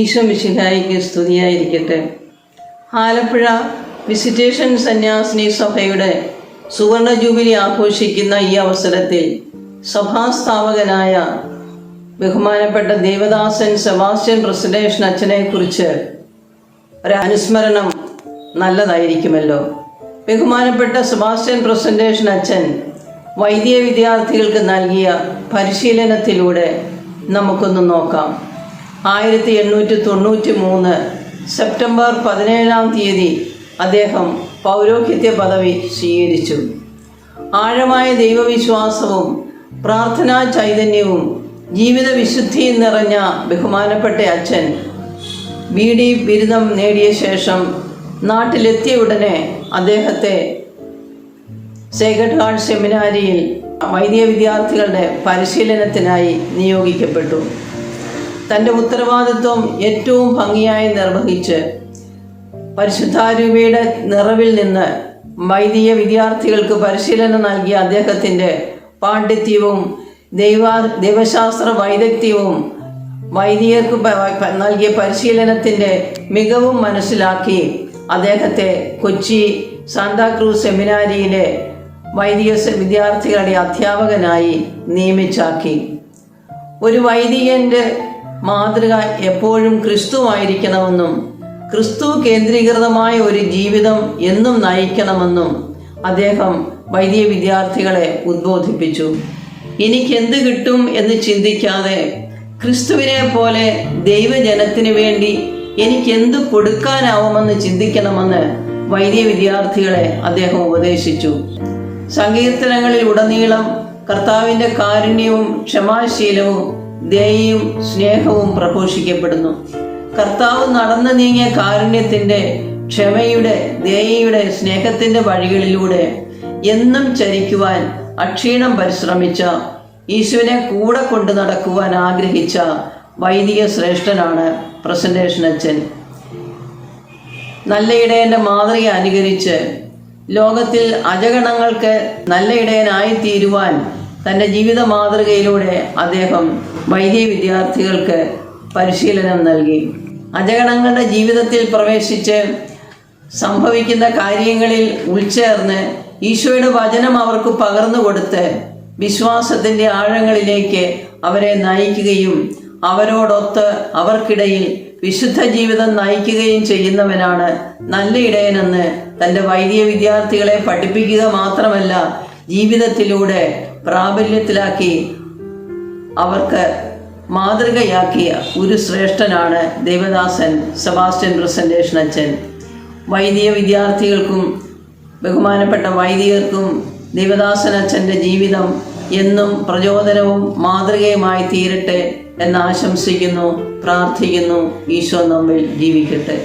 ഈശോ മിശിഹായിക്ക് സ്തുതിയായിരിക്കട്ടെ. ആലപ്പുഴ വിസിറ്റേഷൻ സന്യാസിനി സഭയുടെ സുവർണ ജൂബിലി ആഘോഷിക്കുന്ന ഈ അവസരത്തിൽ സഭാസ്ഥാപകനായ ബഹുമാനപ്പെട്ട ദേവദാസൻ സെബാസ്റ്റ്യൻ പ്രസിഡേഷൻ ഒരു അനുസ്മരണം നല്ലതായിരിക്കുമല്ലോ. ബഹുമാനപ്പെട്ട സെബാസ്റ്റ്യൻ പ്രസന്റേഷൻ അച്ഛൻ വൈദിക വിദ്യാർത്ഥികൾക്ക് നൽകിയ പരിശീലനത്തിലൂടെ നമുക്കൊന്ന് നോക്കാം. ആയിരത്തി എണ്ണൂറ്റി തൊണ്ണൂറ്റി മൂന്ന് സെപ്റ്റംബർ പതിനേഴാം തീയതി അദ്ദേഹം പൗരോഹിത്യ പദവി സ്വീകരിച്ചു. ആഴമായ ദൈവവിശ്വാസവും പ്രാർത്ഥനാ ചൈതന്യവും ജീവിത വിശുദ്ധിയും നിറഞ്ഞ ബഹുമാനപ്പെട്ട അച്ഛൻ ബി ഡി ബിരുദം നേടിയ ശേഷം നാട്ടിലെത്തിയ ഉടനെ അദ്ദേഹത്തെ സേക്രഡ് സെമിനാരിയിൽ വൈദിക വിദ്യാർത്ഥികളുടെ പരിശീലനത്തിനായി നിയോഗിക്കപ്പെട്ടു. തന്റെ ഉത്തരവാദിത്വം ഏറ്റവും ഭംഗിയായി നിർവഹിച്ച് പരിശുദ്ധാരൂപയുടെ നിറവിൽ നിന്ന് വൈദിക വിദ്യാർത്ഥികൾക്ക് പരിശീലനം നൽകിയ അദ്ദേഹത്തിന്റെ പാണ്ഡിത്യവും ദൈവ ദൈവശാസ്ത്ര വൈദഗ്ധ്യവും വൈദികർക്ക് നൽകിയ പരിശീലനത്തിന്റെ മികവും മനസ്സിലാക്കി അദ്ദേഹത്തെ കൊച്ചി സാന്താക്രൂസ് സെമിനാരിയിലെ വൈദിക വിദ്യാർത്ഥികളുടെ അധ്യാപകനായി നിയമിച്ചാക്കി. ഒരു വൈദികന്റെ മാതൃക എപ്പോഴും ക്രിസ്തുവായിരിക്കണമെന്നും ക്രിസ്തു കേന്ദ്രീകൃതമായ ഒരു ജീവിതം എന്നും നയിക്കണമെന്നും അദ്ദേഹം വൈദിക വിദ്യാർത്ഥികളെ ഉദ്ബോധിപ്പിച്ചു. എനിക്ക് എന്ത് കിട്ടും എന്ന് ചിന്തിക്കാതെ ക്രിസ്തുവിനെ പോലെ ദൈവജനത്തിന് വേണ്ടി എനിക്ക് എന്ത് കൊടുക്കാനാവുമെന്ന് ചിന്തിക്കണമെന്ന് വൈദിക വിദ്യാർത്ഥികളെ അദ്ദേഹം ഉപദേശിച്ചു. സങ്കീർത്തനങ്ങളിൽ ഉടനീളം കർത്താവിന്റെ കാരുണ്യവും ക്ഷമാശീലവും ദയയും സ്നേഹവും പ്രഘോഷിക്കപ്പെടുന്നു. കർത്താവ് നടന്നു നീങ്ങിയ കാരുണ്യത്തിന്റെ ക്ഷമയുടെ ദയയുടെ സ്നേഹത്തിന്റെ വഴികളിലൂടെ എന്നും ചരിക്കുവാൻ അക്ഷീണം പരിശ്രമിച്ച ഈശുവിനെ കൂടെ കൊണ്ടു നടക്കുവാൻ ആഗ്രഹിച്ച വൈദിക ശ്രേഷ്ഠനാണ് പ്രസന്റേഷൻ അച്ഛൻ. നല്ല മാതൃക അനുകരിച്ച് ലോകത്തിൽ അജഗണങ്ങൾക്ക് നല്ല തീരുവാൻ തന്റെ ജീവിത മാതൃകയിലൂടെ അദ്ദേഹം വൈദിക വിദ്യാർത്ഥികൾക്ക് പരിശീലനം നൽകി. അജഗണങ്ങളുടെ ജീവിതത്തിൽ പ്രവേശിച്ച് സംഭവിക്കുന്ന കാര്യങ്ങളിൽ ഉൾച്ചേർന്ന് ഈശോയുടെ വചനം അവർക്ക് പകർന്നു കൊടുത്ത് വിശ്വാസത്തിന്റെ ആഴങ്ങളിലേക്ക് അവരെ നയിക്കുകയും അവരോടൊത്ത് അവർക്കിടയിൽ വിശുദ്ധ ജീവിതം നയിക്കുകയും ചെയ്യുന്നവനാണ് നല്ല ഇടയനെന്ന് തന്റെ വൈദിക വിദ്യാർത്ഥികളെ പഠിപ്പിക്കുക മാത്രമല്ല ജീവിതത്തിലൂടെ പ്രാബല്യത്തിലാക്കി അവർക്ക് മാതൃകയാക്കിയ ഒരു ശ്രേഷ്ഠനാണ് ദേവദാസൻ സെബാസ്റ്റ്യൻ പ്രസന്റേഷൻ അച്ഛൻ. വൈദിക വിദ്യാർത്ഥികൾക്കും ബഹുമാനപ്പെട്ട വൈദികർക്കും ദേവദാസൻ അച്ഛന്റെ ജീവിതം എന്നും പ്രചോദനവും മാതൃകയുമായി തീരട്ടെ എന്ന് ആശംസിക്കുന്നു പ്രാർത്ഥിക്കുന്നു ഈശോ നമ്മിൽ ജീവിക്കട്ടെ.